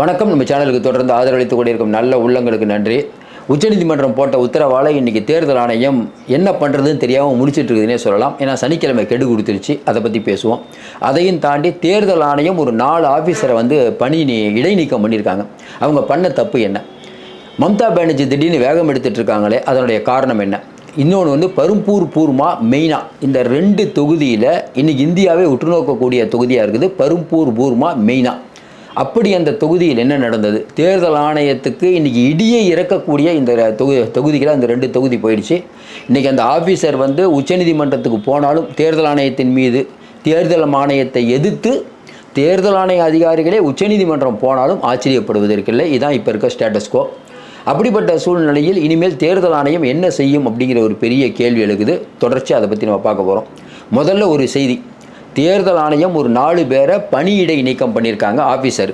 வணக்கம். நம்ம சேனலுக்கு தொடர்ந்து ஆதரவளித்துக் கொண்டிருக்கும் நல்ல உள்ளங்களுக்கு நன்றி. உச்சநீதிமன்றம் போட்ட உத்தரவால் இன்றைக்கி தேர்தல் ஆணையம் என்ன பண்ணுறதுன்னு தெரியாமல் முடிச்சிட்டு இருக்குதுன்னே சொல்லலாம். ஏன்னா சனிக்கிழமை கெடு கொடுத்துருச்சு. அதை பற்றி பேசுவோம். அதையும் தாண்டி தேர்தல் ஆணையம் ஒரு நாலு ஆஃபீஸரை வந்து பணி நீ இடைநீக்கம் பண்ணியிருக்காங்க. அவங்க பண்ண தப்பு என்ன? மம்தா பானர்ஜி திடீர்னு வேகம் எடுத்துட்டு இருக்காங்களே அதனுடைய காரணம் என்ன? இன்னொன்று வந்து பரும்பூர் பூர்மா மெய்னா. இந்த ரெண்டு தொகுதியில் இன்றைக்கி இந்தியாவே உற்று நோக்கக்கூடிய தொகுதியாக இருக்குது. பரும்பூர் பூர்மா மெய்னா. அப்படி அந்த தொகுதியில் என்ன நடந்தது? தேர்தல் ஆணையத்துக்கு இன்றைக்கி இடியை இறக்கக்கூடிய இந்த தொகு தொகுதிகளை அந்த ரெண்டு தொகுதி போயிடுச்சு. இன்றைக்கி அந்த ஆஃபீஸர் வந்து உச்சநீதிமன்றத்துக்கு போனாலும் தேர்தல் ஆணையத்தின் மீது தேர்தல் ஆணையத்தை எதிர்த்து தேர்தல் ஆணைய அதிகாரிகளே உச்சநீதிமன்றம் போனாலும் ஆச்சரியப்படுவதற்கில்லை. இதுதான் இப்போ இருக்க ஸ்டேட்டஸ்கோ அப்படிப்பட்ட சூழ்நிலையில் இனிமேல் தேர்தல் ஆணையம் என்ன செய்யும் அப்படிங்கிற ஒரு பெரிய கேள்வி எழுகுது. தொடர்ச்சி அதை பற்றி நம்ம பார்க்க போகிறோம் முதல்ல ஒரு செய்தி. தேர்தல் ஆணையம் ஒரு நாலு பேரை பணியிடை நீக்கம் பண்ணியிருக்காங்க ஆஃபீஸர்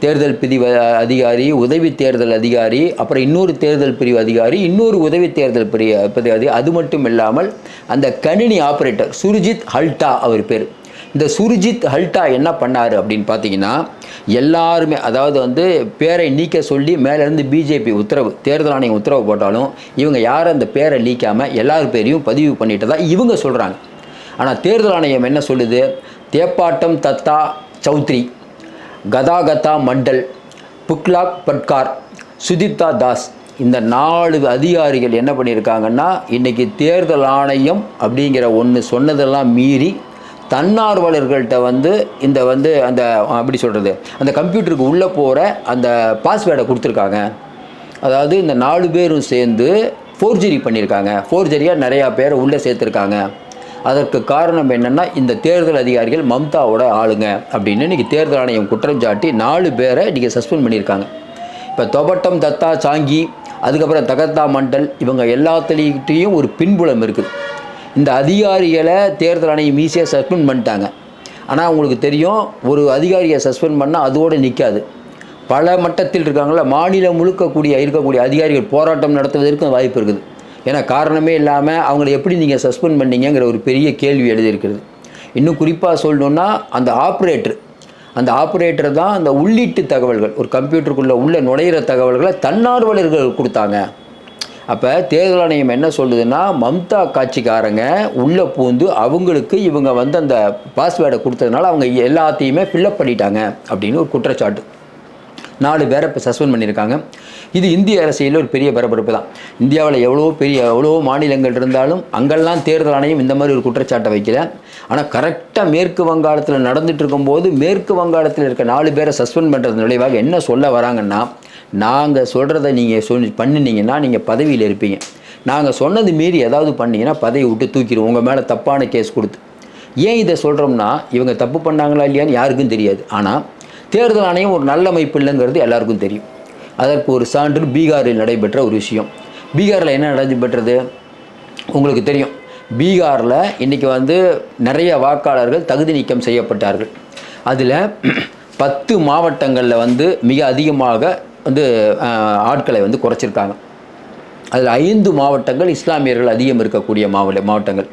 தேர்தல் பிரிவு அதிகாரி உதவி தேர்தல் அதிகாரி அப்புறம் இன்னொரு தேர்தல் பிரிவு அதிகாரி இன்னொரு உதவி தேர்தல் பிரிவு அதிகாரி அது மட்டும் இல்லாமல் அந்த கணினி ஆப்ரேட்டர் சுர்ஜித் ஹல்டா அவர் பேர். இந்த சுர்ஜித் ஹல்டா என்ன பண்ணார் அப்படின்னு பார்த்தீங்கன்னா எல்லாருமே அதாவது வந்து பேரை நீக்க சொல்லி மேலேருந்து பிஜேபி உத்தரவு தேர்தல் ஆணையம் உத்தரவு போட்டாலும் இவங்க யாரும் அந்த பேரை நீக்காமல் எல்லார் பேரையும் பதிவு பண்ணிட்டு தான் இவங்க சொல்கிறாங்க ஆனால் தேர்தல் ஆணையம் என்ன சொல்லுது? தேப்பாட்டம் தத்தா சௌத்ரி கதாகதா மண்டல் புக்லாக் பட்கார் சுதிப்தா தாஸ். இந்த நாலு அதிகாரிகள் என்ன பண்ணியிருக்காங்கன்னா இன்றைக்கி தேர்தல் ஆணையம் அப்படிங்கிற ஒன்று சொன்னதெல்லாம் மீறி தன்னார்வலர்கள்ட்ட வந்து இந்த வந்து அந்த அப்படி சொல்கிறது அந்த கம்ப்யூட்டருக்கு உள்ளே போகிற அந்த பாஸ்வேர்டை கொடுத்துருக்காங்க. அதாவது இந்த நாலு பேரும் சேர்ந்து ஃபோர்ஜரி பண்ணியிருக்காங்க ஃபோர்ஜரியாக நிறையா பேரை உள்ளே சேர்த்துருக்காங்க. அதற்கு காரணம் என்னென்னா இந்த தேர்தல் அதிகாரிகள் மம்தாவோட ஆளுங்க. அப்படின்னு இன்றைக்கி தேர்தல் ஆணையம் குற்றம் சாட்டி நாலு பேரை இன்றைக்கி சஸ்பெண்ட் பண்ணியிருக்காங்க. இப்போ தொபட்டம் தத்தா சாங்கி அதுக்கப்புறம் தகத்தா மண்டல் இவங்க எல்லாத்துலேயும் ஒரு பின்புலம் இருக்குது இந்த அதிகாரிகளை தேர்தல் ஆணையம் ஈஸியாக சஸ்பெண்ட் பண்ணிட்டாங்க. ஆனால் உங்களுக்கு தெரியும் ஒரு அதிகாரியை சஸ்பெண்ட் பண்ணால் அதோடு நிற்காது பல மட்டத்தில் இருக்காங்களா மாநிலம் முழுக்கக்கூடிய இருக்கக்கூடிய அதிகாரிகள் போராட்டம் நடத்துவதற்கும் வாய்ப்பு இருக்குது. ஏன்னா காரணமே இல்லாமல் அவங்கள எப்படி நீங்கள் சஸ்பெண்ட் பண்ணீங்கங்கிற ஒரு பெரிய கேள்வி எழுதியிருக்கிறது. இன்னும் குறிப்பாக சொல்லணுன்னா அந்த ஆப்ரேட்டர் அந்த ஆப்ரேட்டர் தான் அந்த உள்ளீட்டு தகவல்கள் ஒரு கம்ப்யூட்டருக்குள்ளே உள்ள நுழையிற தகவல்களை தன்னார்வலர்கள் கொடுத்தாங்க. அப்போ தேர்தல் ஆணையம் என்ன சொல்லுதுன்னா மம்தா காட்சிக்காரங்க உள்ளே பூந்து அவங்களுக்கு இவங்க வந்து அந்த பாஸ்வேர்டை கொடுத்ததுனால அவங்க எல்லாத்தையுமே ஃபில்லப் பண்ணிட்டாங்க அப்படின்னு ஒரு குற்றச்சாட்டு. நாலு பேரை இப்போ சஸ்பெண்ட் பண்ணியிருக்காங்க. இது இந்திய அரசியலில் ஒரு பெரிய பரபரப்பு தான். இந்தியாவில் எவ்வளோ பெரிய எவ்வளோ மாநிலங்கள் இருந்தாலும் அங்கெல்லாம் தேர்தல் ஆணையம் இந்த மாதிரி ஒரு குற்றச்சாட்டை வைக்கல. ஆனால் கரெக்டாக மேற்கு வங்காளத்தில் நடந்துட்டு இருக்கும்போது மேற்கு வங்காளத்தில் இருக்க நாலு பேரை சஸ்பெண்ட் பண்ணுறது விளைவாக என்ன சொல்ல வராங்கன்னா நாங்கள் சொல்கிறத நீங்கள் சொல் பண்ணினீங்கன்னா நீங்கள் பதவியில் இருப்பீங்க. நாங்கள் சொன்னது மீறி ஏதாவது பண்ணிங்கன்னா பதவி விட்டு தூக்கிடுவோம். உங்கள் மேலே தப்பான கேஸ் கொடுத்து. ஏன் இதை சொல்கிறோம்னா இவங்க தப்பு பண்ணாங்களா இல்லையான்னு யாருக்கும் தெரியாது. ஆனால் தேர்தல் ஆணையம் ஒரு நல்ல அமைப்பு இல்லைங்கிறது எல்லாருக்கும் தெரியும். அதற்கு ஒரு சான்று பீகாரில் நடைபெற்ற ஒரு விஷயம். பீகாரில் என்ன நடைபெற்றது உங்களுக்கு தெரியும். பீகாரில் இன்றைக்கி வந்து நிறைய வாக்காளர்கள் தகுதி நீக்கம் செய்யப்பட்டார்கள். அதில் பத்து மாவட்டங்களில் வந்து மிக அதிகமாக வந்து ஆட்களை வந்து குறைச்சிருக்காங்க. அதில் ஐந்து மாவட்டங்கள் இஸ்லாமியர்கள் அதிகம் இருக்கக்கூடிய மாவட்ட மாவட்டங்கள்.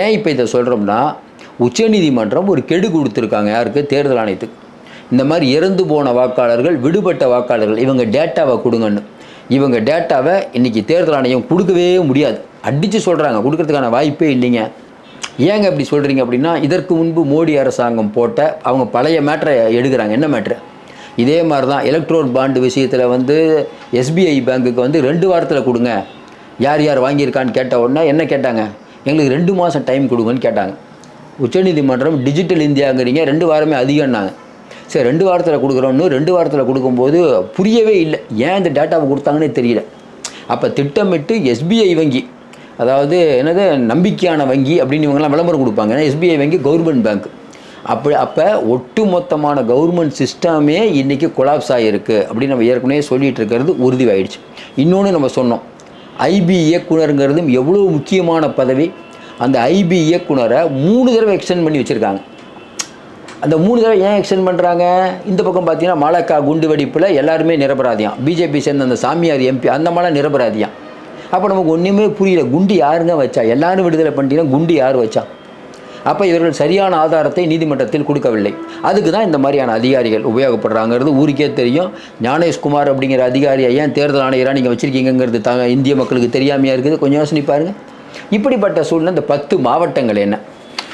ஏன் இப்போ இதை சொல்கிறோம்னா உச்சநீதிமன்றம் ஒரு கெடு கொடுத்துருக்காங்க யாருக்கு? தேர்தல் ஆணையத்துக்கு. இந்த மாதிரி இறந்து போன வாக்காளர்கள் விடுபட்ட வாக்காளர்கள் இவங்க டேட்டாவை கொடுங்கன்னு. இவங்க டேட்டாவை இன்றைக்கி தேர்தல் ஆணையம் கொடுக்கவே முடியாது. அடித்து சொல்கிறாங்க கொடுக்கறதுக்கான வாய்ப்பே இல்லைங்க. ஏங்க இப்படி சொல்கிறீங்க அப்படின்னா இதற்கு முன்பு மோடி அரசாங்கம் போட்ட அவங்க பழைய மேட்ரை எடுக்கிறாங்க. என்ன மேட்ரு இதே மாதிரி தான் எலக்ட்ரோல் பாண்டு விஷயத்தில் வந்து எஸ்பிஐ பேங்க்குக்கு வந்து ரெண்டு வாரத்தில் கொடுங்க. யார் யார் வாங்கியிருக்கான்னு கேட்ட உடனே என்ன கேட்டாங்க? எங்களுக்கு ரெண்டு மாதம் டைம் கொடுங்கன்னு கேட்டாங்க. உச்சநீதிமன்றம் டிஜிட்டல் இந்தியாங்கிறீங்க ரெண்டு வாரமே அதிகம்னாங்க. சரி ரெண்டு வாரத்தில் கொடுக்குறோன்னு ரெண்டு வாரத்தில் கொடுக்கும்போது புரியவே இல்லை. ஏன் இந்த டேட்டாவை கொடுத்தாங்கன்னே தெரியல. அப்போ திட்டமிட்டு எஸ்பிஐ வங்கி அதாவது என்னது நம்பிக்கையான வங்கி அப்படின்னு இவங்கெல்லாம் விளம்பரம் கொடுப்பாங்க. ஏன்னா எஸ்பிஐ வங்கி கவர்மெண்ட் பேங்க் அப்படி அப்போ ஒட்டுமொத்தமான கவர்மெண்ட் சிஸ்டமே இன்றைக்கி கொலாப்ஸ் ஆகிருக்கு அப்படின்னு நம்ம ஏற்கனவே சொல்லிகிட்டு இருக்கிறது உறுதிவாயிடுச்சு இன்னொன்று நம்ம சொன்னோம். ஐபி இயக்குனருங்கிறதும் எவ்வளோ முக்கியமான பதவி. அந்த ஐபி இயக்குனரை மூணு தடவை எக்ஸ்டெண்ட் பண்ணி வச்சுருக்காங்க. அந்த மூணு தடவை ஏன் எக்ஸ்டெண்ட் பண்ணுறாங்க இந்த பக்கம் பார்த்தீங்கன்னா மாலக்கா குண்டு வெடிப்பில் எல்லாருமே நிரபராதியாம். பிஜேபி சேர்ந்த அந்த சாமியார் எம்பி அந்த மாதிரிலாம் நிரபராதியாம். அப்போ நமக்கு ஒன்றுமே புரியல. குண்டு யாருங்க வச்சா? எல்லாரும் விடுதலை பண்ணிட்டீங்கன்னா குண்டு யார் வச்சா? அப்போ இவர்கள் சரியான ஆதாரத்தை நீதிமன்றத்தில் கொடுக்கவில்லை. அதுக்கு தான் இந்த மாதிரியான அதிகாரிகள் உபயோகப்படுறாங்கிறது ஊருக்கே தெரியும். ஞானேஷ்குமார் அப்படிங்கிற அதிகாரியை ஏன் தேர்தல் ஆணையராக நீங்கள் வச்சுருக்கீங்கிறது த இந்திய மக்களுக்கு தெரியாமையாக இருக்குது. கொஞ்சம் யோசனை பாருங்கள் இப்படிப்பட்ட சூழ்நிலை இந்த பத்து மாவட்டங்கள் என்ன?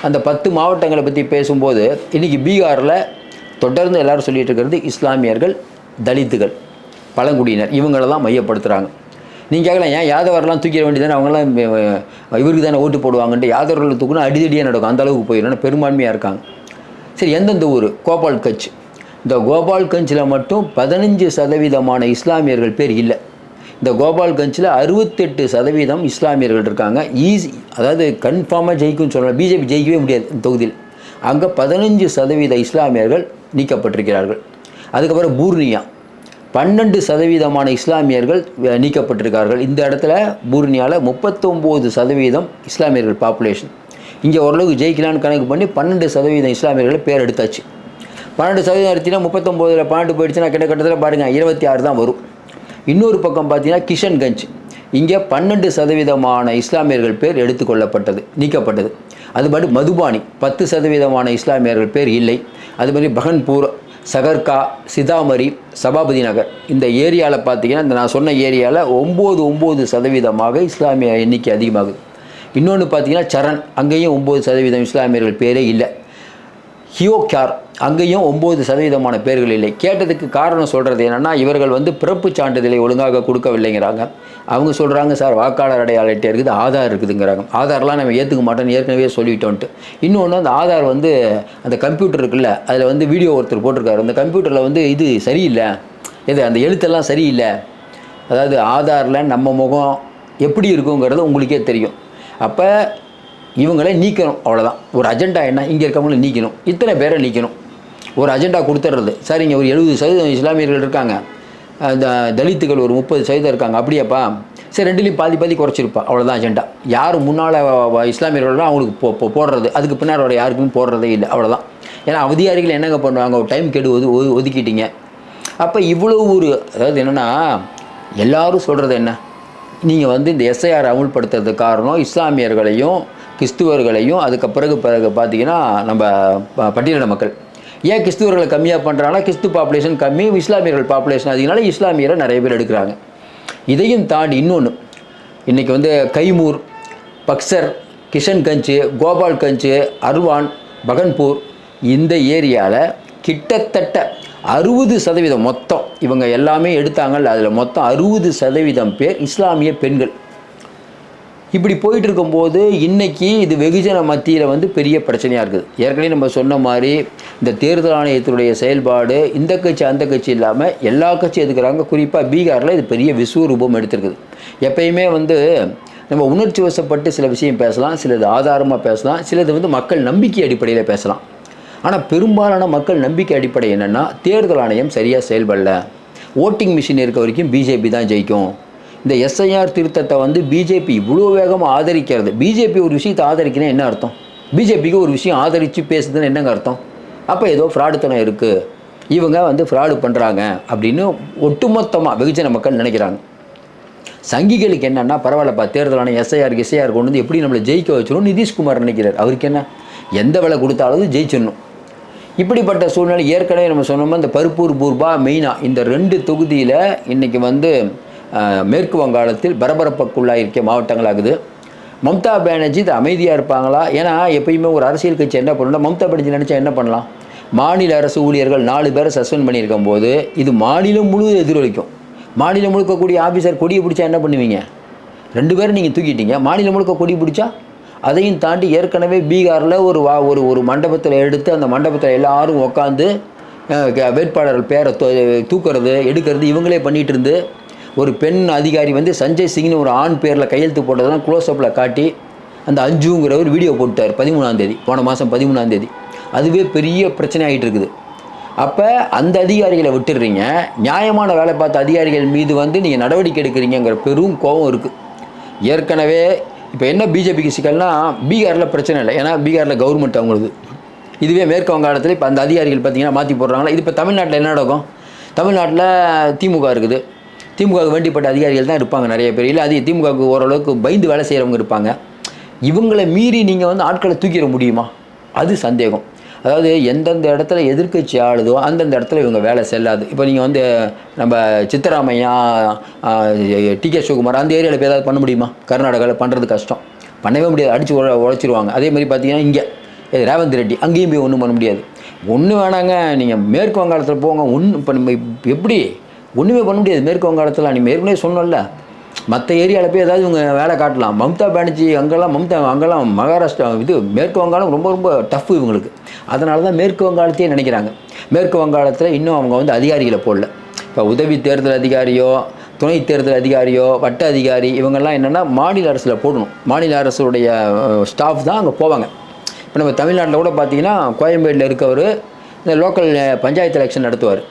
அந்த பத்து மாவட்டங்களை பற்றி பேசும்போது இன்றைக்கி பீகாரில் தொடர்ந்து எல்லோரும் சொல்லிகிட்டு இருக்கிறது இஸ்லாமியர்கள் தலித்துகள் பழங்குடியினர். இவங்களெல்லாம் தான் மையப்படுத்துகிறாங்க நீங்கள் கேட்கலாம் ஏன் யாதவரெலாம் தூக்கிட வேண்டியதானே அவங்களாம் இவருக்கு தானே ஓட்டு போடுவாங்கன்ட்டு யாதவர்கள் தூக்குனா அடிதடியாக நடக்கும். அந்த அளவுக்கு போயிடும் பெரும்பான்மையாக இருக்காங்க. சரி எந்தெந்த ஊர்? கோபால் கட்ச் இந்த கோபால் கஞ்சில் மட்டும் பதினஞ்சு சதவீதமான இஸ்லாமியர்கள் பேர் இல்லை. இந்த கோபால்கஞ்சில் அறுபத்தெட்டு சதவீதம் இஸ்லாமியர்கள் இருக்காங்க. ஈஸி அதாவது கன்ஃபார்மாக ஜெயிக்கும்னு சொல்லலாம் பிஜேபி ஜெயிக்கவே முடியாது இந்த தொகுதியில். அங்கே பதினஞ்சு சதவீத இஸ்லாமியர்கள் நீக்கப்பட்டிருக்கிறார்கள். அதுக்கப்புறம் பூர்ணியா. பன்னெண்டு சதவீதமான இஸ்லாமியர்கள் நீக்கப்பட்டிருக்கார்கள். இந்த இடத்துல பூர்ணியாவில் முப்பத்தொம்போது சதவீதம் இஸ்லாமியர்கள் பாப்புலேஷன் இங்கே ஓரளவுக்கு ஜெயிக்கலான்னு கணக்கு பண்ணி பன்னெண்டு சதவீதம் இஸ்லாமியர்களை பேர் எடுத்தாச்சு. பன்னெண்டு சதவீதம் எடுத்தீங்கன்னா முப்பத்தொம்போதில் பன்னெண்டு போயிடுச்சுன்னா கிட்டத்தட்ட பாருங்கள் இருபத்தி ஆறு தான் வரும். இன்னொரு பக்கம் பார்த்தீங்கன்னா கிஷன்கஞ்ச். இங்கே பன்னெண்டு சதவீதமான இஸ்லாமியர்கள் பேர் எடுத்துக்கொள்ளப்பட்டது நீக்கப்பட்டது. அது மாதிரி மதுபானி பத்து சதவீதமான இஸ்லாமியர்கள் பேர் இல்லை. அது மாதிரி பகன்பூர் சகர்கா சிதாமரி சபாபதி நகர். இந்த ஏரியாவில் பார்த்தீங்கன்னா இந்த நான் சொன்ன ஏரியாவில் ஒம்பது ஒம்பது சதவீதமாக இஸ்லாமிய எண்ணிக்கை அதிகமாகுது. இன்னொன்று பார்த்தீங்கன்னா சரண். அங்கேயும் ஒம்பது சதவீதம் இஸ்லாமியர்கள் பேரே இல்லை. ஹியோக்யார் அங்கேயும் ஒம்பது சதவீதமான பேர்கள் இல்லை. கேட்டதுக்கு காரணம் சொல்கிறது என்னென்னா இவர்கள் வந்து பிறப்பு சான்றிதழை ஒழுங்காக கொடுக்கவில்லைங்கிறாங்க. அவங்க சொல்கிறாங்க சார் வாக்காளர் அடையாள அட்டை இருக்குது ஆதார் இருக்குதுங்கிறாங்க. ஆதார்லாம் நம்ம ஏற்றுக்க மாட்டோம்னு ஏற்கனவே சொல்லிட்டோன்ட்டு. இன்னொன்று அந்த ஆதார் வந்து அந்த கம்ப்யூட்டர் இருக்குல்ல அதில் வந்து வீடியோ ஒருத்தர் போட்டிருக்காரு. அந்த கம்ப்யூட்டரில் வந்து இது சரியில்லை. இது அந்த எழுத்தெல்லாம் சரியில்லை. அதாவது ஆதாரில் நம்ம முகம் எப்படி இருக்குங்கிறது உங்களுக்கே தெரியும். அப்போ இவங்களை நீக்கணும் அவ்வளோதான் ஒரு அஜெண்டா என்ன? இங்கே இருக்கவங்கள நீக்கணும். இத்தனை பேரை நீக்கணும். ஒரு அஜெண்டா கொடுத்துட்றது சார் இங்கே ஒரு எழுபது சதவீதம் இஸ்லாமியர்கள் இருக்காங்க. அந்த தலித்துகள் ஒரு முப்பது சதவீதம் இருக்காங்க. அப்படியாப்பா? சரி ரெண்டுலேயும் பாதி பாதி குறைச்சிருப்பா. அவ்வளோதான் அஜெண்டா யார் முன்னால் இஸ்லாமியர்களோ அவங்களுக்கு போ போடுறது. அதுக்கு பின்னாடி வர யாருக்குமே போடுறதே இல்லை. அவ்வளோதான் ஏன்னா அவதியாரிகள் என்னங்க பண்ணுவாங்க? ஒரு டைம் கெடு ஒது ஒது- ஒதுக்கிட்டீங்க. அப்போ இவ்வளோ ஒரு அதாவது என்னென்னா எல்லாரும் சொல்கிறது என்ன? நீங்கள் வந்து இந்த எஸ்ஐஆர் அமுல்படுத்துறதுக்கு காரணம் இஸ்லாமியர்களையும் கிறிஸ்துவர்களையும் அதுக்கு பிறகு பிறகு பார்த்தீங்கன்னா நம்ம ப- பட்டியலின மக்கள். ஏன் கிறிஸ்துவர்களை கம்மியாக பண்ணுறாங்கன்னா கிறிஸ்து பாப்புலேஷன் கம்மி இஸ்லாமியர்கள் பாப்புலேஷன் அதிகனால இஸ்லாமியரை நிறைய பேர் எடுக்கிறாங்க. இதையும் தாண்டி இன்னொன்று இன்றைக்கி வந்து கைமூர் பக்சர் கிஷன்கஞ்சு கோபால்கஞ்சு அர்வான் பகன்பூர் இந்த ஏரியாவில் கிட்டத்தட்ட அறுபது சதவீதம் மொத்தம் இவங்க எல்லாமே எடுத்தாங்கல்ல அதில் மொத்தம் அறுபது சதவீதம் பேர் இஸ்லாமிய பெண்கள். இப்படி போயிட்டு இருக்கும்போது இன்னைக்கு இது வெகுஜன மத்தியில் வந்து பெரிய பிரச்சனையாக இருக்குது. ஏற்கனவே நம்ம சொன்ன மாதிரி இந்த தேர்தல் ஆணையத்தினுடைய செயல்பாடு இந்த கட்சி அந்த கட்சி இல்லாமல் எல்லா கட்சியும் எதுக்குறாங்க? குறிப்பாக பீகாரில் இது பெரிய விஸ்வரூபம் எடுத்திருக்குது. எப்பயுமே வந்து நம்ம உணர்ச்சி வசப்பட்டு சில விஷயம் பேசலாம் சிலது ஆதாரமாக பேசலாம் சிலது வந்து மக்கள் நம்பிக்கை அடிப்படையில் பேசலாம். ஆனால் பெரும்பாலான மக்கள் நம்பிக்கை அடிப்படை என்னென்னா தேர்தல் ஆணையம் சரியாக செயல்படல. ஓட்டிங் மிஷின் இருக்க வரைக்கும் பிஜேபி தான் ஜெயிக்கும். இந்த எஸ்ஐஆர் திருத்தத்தை வந்து பிஜேபி இவ்வளோ வேகமாக ஆதரிக்கிறது. பிஜேபி ஒரு விஷயத்தை ஆதரிக்கணும் என்ன அர்த்தம்? பிஜேபிக்கு ஒரு விஷயம் ஆதரித்து பேசுதுன்னு என்னங்க அர்த்தம்? அப்போ ஏதோ ஃப்ராடுத்தனம் இருக்குது இவங்க வந்து ஃப்ராடு பண்ணுறாங்க அப்படின்னு ஒட்டுமொத்தமாக வெகுஜன மக்கள் நினைக்கிறாங்க. சங்கிகளுக்கு என்னென்னா பரவாயில்லப்பா தேர்தலான எஸ்ஐஆர் எஸ்ஐஆர் கொண்டு வந்து எப்படி நம்மளை ஜெயிக்க வச்சிடும் நிதிஷ்குமார் நினைக்கிறார். அவருக்கு என்ன? எந்த விலை கொடுத்தாலும் ஜெயிச்சிடணும். இப்படிப்பட்ட சூழ்நிலை ஏற்கனவே நம்ம சொன்னோம்னா இந்த பருப்பூர் பூர்பா மெயினாக இந்த ரெண்டு தொகுதியில் இன்றைக்கி வந்து மேற்கு வங்காளத்தில் பரபரப்புக்குள்ளாயிருக்க மாவட்டங்களாகுது. மம்தா பானர்ஜி இது அமைதியாக இருப்பாங்களா? ஏன்னா எப்பயுமே ஒரு அரசியல் கட்சி என்ன பண்ணணும் மம்தா பானர்ஜி நினச்சா என்ன பண்ணலாம்? மாநில அரசு ஊழியர்கள் நாலு பேரை சஸ்பெண்ட் பண்ணியிருக்கும் போது இது மாநிலம் முழுவதும் எதிரொலிக்கும். மாநிலம் முழுக்கக்கூடிய ஆஃபீஸர் கொடியை பிடிச்சா என்ன பண்ணுவீங்க? ரெண்டு பேரும் நீங்கள் தூக்கிட்டீங்க. மாநிலம் முழுக்க கொடி பிடிச்சா? அதையும் தாண்டி ஏற்கனவே பீகாரில் ஒரு வா ஒரு ஒரு மண்டபத்தில் எடுத்து அந்த மண்டபத்தில் எல்லாரும் உட்காந்து வேட்பாளர்கள் பேரை தூக்கிறது தூக்குறது எடுக்கிறது இவங்களே பண்ணிகிட்டு இருந்து ஒரு பெண் அதிகாரி வந்து சஞ்சய் சிங்னு ஒரு ஆண் பேரில் கையெழுத்து போட்டதெல்லாம் க்ளோஸ்அப்பில் காட்டி அந்த அஞ்சுங்கிற ஒரு வீடியோ போட்டார் பதிமூணாம் தேதி. போன மாதம் பதிமூணாம் தேதி. அதுவே பெரிய பிரச்சனை ஆகிட்டு இருக்குது. அப்போ அந்த அதிகாரிகளை விட்டுடுறீங்க. நியாயமான வேலை பார்த்த அதிகாரிகள் மீது வந்து நீங்கள் நடவடிக்கை எடுக்கிறீங்கிற பெரும் கோபம் இருக்குது ஏற்கனவே இப்போ என்ன பிஜேபிக்கு சிக்கல்னா பீகாரில் பிரச்சனை இல்லை. ஏன்னா பீகாரில் கவர்மெண்ட் அவங்களுக்கு. இதுவே மேற்கு வங்காளத்தில் இப்போ அந்த அதிகாரிகள் பார்த்தீங்கன்னா மாற்றி போடுறாங்களா? இது இப்போ தமிழ்நாட்டில் என்ன நடக்கும்? தமிழ்நாட்டில் திமுக இருக்குது. திமுகவுக்கு வேண்டிப்பட்ட அதிகாரிகள் தான் இருப்பாங்க நிறைய பேர். இல்லை அது திமுகவுக்கு ஓரளவுக்கு பயந்து வேலை செய்கிறவங்க இருப்பாங்க. இவங்களை மீறி நீங்கள் வந்து ஆட்களை தூக்கிட முடியுமா? அது சந்தேகம். அதாவது எந்தெந்த இடத்துல எதிர்க்கட்சி ஆளுதோ அந்தந்த இடத்துல இவங்க வேலை செல்லாது. இப்போ நீங்கள் வந்து நம்ம சித்தராமையா டி கே சிவகுமார் அந்த ஏரியாவில் போய் ஏதாவது பண்ண முடியுமா? கர்நாடகாவில் பண்ணுறது கஷ்டம். பண்ணவே முடியாது. அடித்து உழ உழைச்சிருவாங்க. அதே மாதிரி பார்த்தீங்கன்னா இங்கே ரேவந்த் ரெட்டி. அங்கேயும் போய் ஒன்றும் பண்ண முடியாது. ஒன்று வேணாங்க. நீங்கள் மேற்கு வங்காளத்தில் போங்க. ஒன்று இப்போ நம்ம எப்படி ஒன்றுமே பண்ண முடியாது. மேற்கு வங்காளத்தில் நீ ஏற்கனவே சொன்னல மற்ற ஏரியாவில் போய் ஏதாவது இவங்க வேலை காட்டலாம். மம்தா பானர்ஜி அங்கெல்லாம் மம்தா அங்கெல்லாம் மகாராஷ்டிரா இது மேற்கு வங்காளம் ரொம்ப ரொம்ப டஃப் இவங்களுக்கு. அதனால தான் மேற்கு வங்காளத்தையே நினைக்கிறாங்க. மேற்கு வங்காளத்தில் இன்னும் அவங்க வந்து அதிகாரிகளை போடல. இப்போ உதவி தேர்தல் அதிகாரியோ துணை தேர்தல் அதிகாரியோ வட்ட அதிகாரி இவங்கெல்லாம் என்னென்னா மாநில அரசில் போடணும். மாநில அரசுடைய ஸ்டாஃப் தான் அங்கே போவாங்க. இப்போ நம்ம தமிழ்நாட்டில் கூட பார்த்தீங்கன்னா கோயம்பேடில் இருக்கவர் இந்த லோக்கல் பஞ்சாயத்து எலெக்ஷன் நடத்துவார்.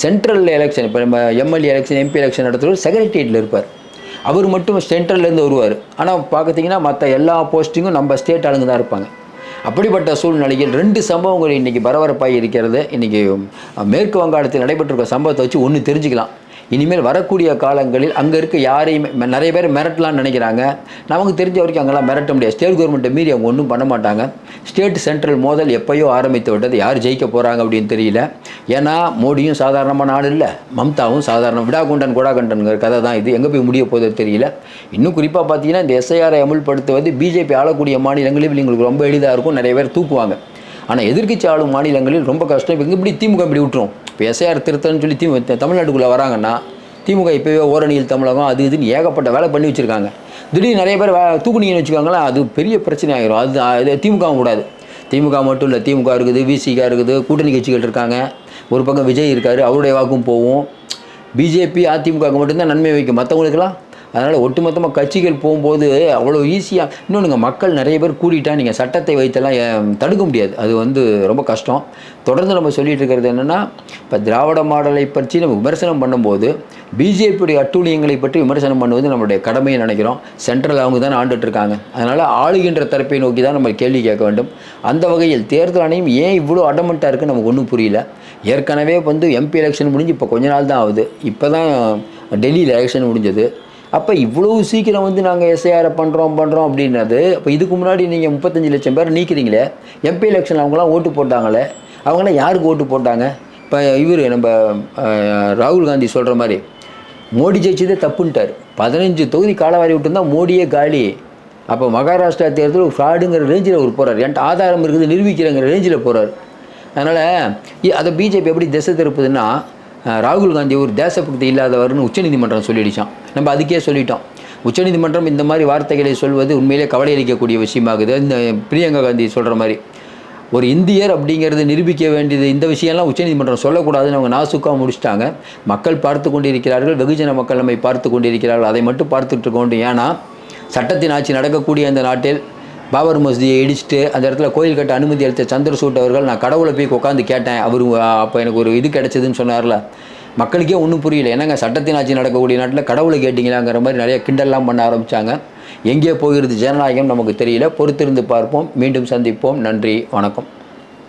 சென்ட்ரல் எலெக்ஷன் இப்போ நம்ம எம்எல்ஏ எலெக்ஷன் எம்பி எலெக்ஷன் நடத்துகிறவர் செக்ரட்டரியேட்டில் இருப்பார். அவர் மட்டும் சென்ட்ரல்லேருந்து வருவார். ஆனால் பார்த்தீங்கன்னா மற்ற எல்லா போஸ்டிங்கும் நம்ம ஸ்டேட் ஆளுங்க தான் இருப்பாங்க. அப்படிப்பட்ட சூழ்நிலையில் ரெண்டு சம்பவங்கள் இன்றைக்கி பரபரப்பாகி இருக்கிறது. இன்றைக்கி மேற்கு வங்காளத்தில் நடைபெற்றிருக்க சம்பவத்தை வச்சு ஒன்று தெரிஞ்சுக்கலாம். இனிமேல் வரக்கூடிய காலங்களில் அங்கே இருக்க யாரையுமே ம- நிறைய பேர் மிரட்டலான்னு நினைக்கிறாங்க. நமக்கு தெரிஞ்ச வரைக்கும் அங்கெல்லாம் மிரட்ட முடியாது. ஸ்டேட் கவர்மெண்ட்டை மீறி அவங்க ஒன்றும் பண்ண மாட்டாங்க. ஸ்டேட் சென்ட்ரல் மோதல் எப்பயோ ஆரம்பித்து விட்டது. யார் ஜெயிக்க போகிறாங்க அப்படின்னு தெரியல. ஏன்னா மோடியும் சாதாரணமான ஆள் இல்லை. மம்தாவும் சாதாரண விடாகுண்டன் குடாகண்டன்கிற கதை தான் இது. எங்கே போய் முடிய போதோ தெரியல. இன்னும் குறிப்பாக பார்த்தீங்கன்னா இந்த எஸ்ஐஆரை அமுல்படுத்துவது பிஜேபி ஆளக்கூடிய மாநிலங்களில் இவங்களுக்கு ரொம்ப எளிதாக இருக்கும். நிறைய பேர் தூக்குவாங்க. ஆனால் எதிர்கட்சி ஆளும் மாநிலங்களில் ரொம்ப கஷ்டம். இப்போ இப்படி திமுக இப்படி விட்டுரும்? இப்போ எஸ்ஐஆர் திருத்தம்னு சொல்லி திமு தமிழ்நாட்டுக்குள்ளே வராங்கன்னா திமுக இப்போவே ஓரணியில் தமிழகம் அது இதுன்னு ஏகப்பட்ட வேலை பண்ணி வச்சுருக்காங்க. திடீர்னு நிறைய பேர் வே- தூக்குனீங்கன்னு வச்சுக்கோங்களேன் அது பெரிய பிரச்சனை ஆகிரும் அது அது கூடாது. திமுக மட்டும் இல்லை திமுக இருக்குது விசிகா இருக்குது கூட்டணி கட்சிகள் இருக்காங்க. ஒரு பக்கம் விஜய் இருக்கார் அவருடைய வாக்கும் போகும். பிஜேபி அதிமுக மட்டும்தான் நன்மை வைக்கும். மற்றவங்களுக்கெல்லாம் அதனால் ஒட்டுமொத்தமாக கட்சிகள் போகும்போது அவ்வளோ ஈஸியாக இன்னொன்றுங்க மக்கள் நிறைய பேர் கூடிட்டா நீங்கள் சட்டத்தை வைத்தெல்லாம் தடுக்க முடியாது. அது வந்து ரொம்ப கஷ்டம். தொடர்ந்து நம்ம சொல்லிட்டு இருக்கிறது என்னென்னா இப்போ திராவிட மாடலை பற்றி நம்ம விமர்சனம் பண்ணும்போது பிஜேபியுடைய அட்டூழியங்களை பற்றி விமர்சனம் பண்ணுவது நம்மளுடைய கடமையை நினைக்கிறோம். சென்ட்ரல் அவங்க தான் ஆண்டுட்ருக்காங்க அதனால் ஆளுகின்ற தரப்பை நோக்கி தான் நம்ம கேள்வி கேட்க வேண்டும். அந்த வகையில் தேர்தல் ஆணையம் ஏன் இவ்வளோ அடமெண்ட்டாக இருக்குது நமக்கு ஒன்றும் புரியல. ஏற்கனவே வந்து எம்பி எலெக்ஷன் முடிஞ்சு இப்போ கொஞ்ச நாள் தான் ஆகுது. இப்போ தான் டெல்லியில் எலெக்ஷன் முடிஞ்சது. அப்போ இவ்வளோ சீக்கிரம் வந்து நாங்கள் எஸ்ஐஆரை பண்ணுறோம் பண்ணுறோம் அப்படின்றது அப்போ இதுக்கு முன்னாடி நீங்கள் முப்பத்தஞ்சு லட்சம் பேர் நீக்கிறீங்களே எம்பி எலெக்ஷன் அவங்களாம் ஓட்டு போட்டாங்களே அவங்களாம் யாருக்கு ஓட்டு போட்டாங்க? இப்போ இவர் நம்ம ராகுல் காந்தி சொல்கிற மாதிரி மோடி ஜெயிச்சதே தப்புன்ட்டார். பதினஞ்சு தொகுதி காலவாரி விட்டுருந்தா மோடியே காலி. அப்போ மகாராஷ்டிரா தேர்தல் ஃப்ராடுங்கிற ரேஞ்சில் அவர் போகிறார் என்கிட்ட ஆதாரம் இருக்குது நிரூபிக்கிறேங்கிற ரேஞ்சில் போகிறார் அதனால் அதை பிஜேபி எப்படி திசை திருப்புதுன்னா ராகுல் காந்தி ஒரு தேசபக்தி இல்லாதவர்னு உச்சநீதிமன்றம் சொல்லிடுச்சான் நம்ம அதுக்கே சொல்லிட்டோம். உச்சநீதிமன்றம் இந்த மாதிரி வார்த்தைகளை சொல்வது உண்மையிலே கவலை அளிக்கக்கூடிய விஷயமாகுது. இந்த பிரியங்கா காந்தி சொல்கிற மாதிரி. ஒரு இந்தியர் அப்படிங்கிறது நிரூபிக்க வேண்டியது இந்த விஷயம்லாம் உச்சநீதிமன்றம் சொல்லக்கூடாதுன்னு அவங்க நாசுக்காக முடிச்சிட்டாங்க. மக்கள் பார்த்து கொண்டிருக்கிறார்கள் வெகுஜன மக்கள் நம்மை பார்த்து கொண்டிருக்கிறார்கள். அதை மட்டும் பார்த்துட்டு இருக்கோண்டு ஏன்னா சட்டத்தின் ஆட்சி நடக்கக்கூடிய அந்த நாட்டில் பாபர் மசூதியை இடிச்சுட்டு அந்த இடத்துல கோயில் கட்ட அனுமதி அளித்த சந்திரசூட் அவர்கள் நான் கடவுளை போய் உட்காந்து கேட்டேன். அவர் அப்போ எனக்கு ஒரு இது கிடைச்சதுன்னு சொன்னார்ல. மக்களுக்கே ஒன்றும் புரியல. என்னங்க சட்டத்தின் ஆட்சி நடக்கக்கூடிய நாட்டில் கடவுளை கேட்டிங்களாங்கிற மாதிரி நிறைய கிண்டல்லாம் பண்ண ஆரம்பித்தாங்க எங்கே போகிறது ஜனநாயகம் நமக்கு தெரியல. பொறுத்திருந்து பார்ப்போம். மீண்டும் சந்திப்போம். நன்றி. வணக்கம்.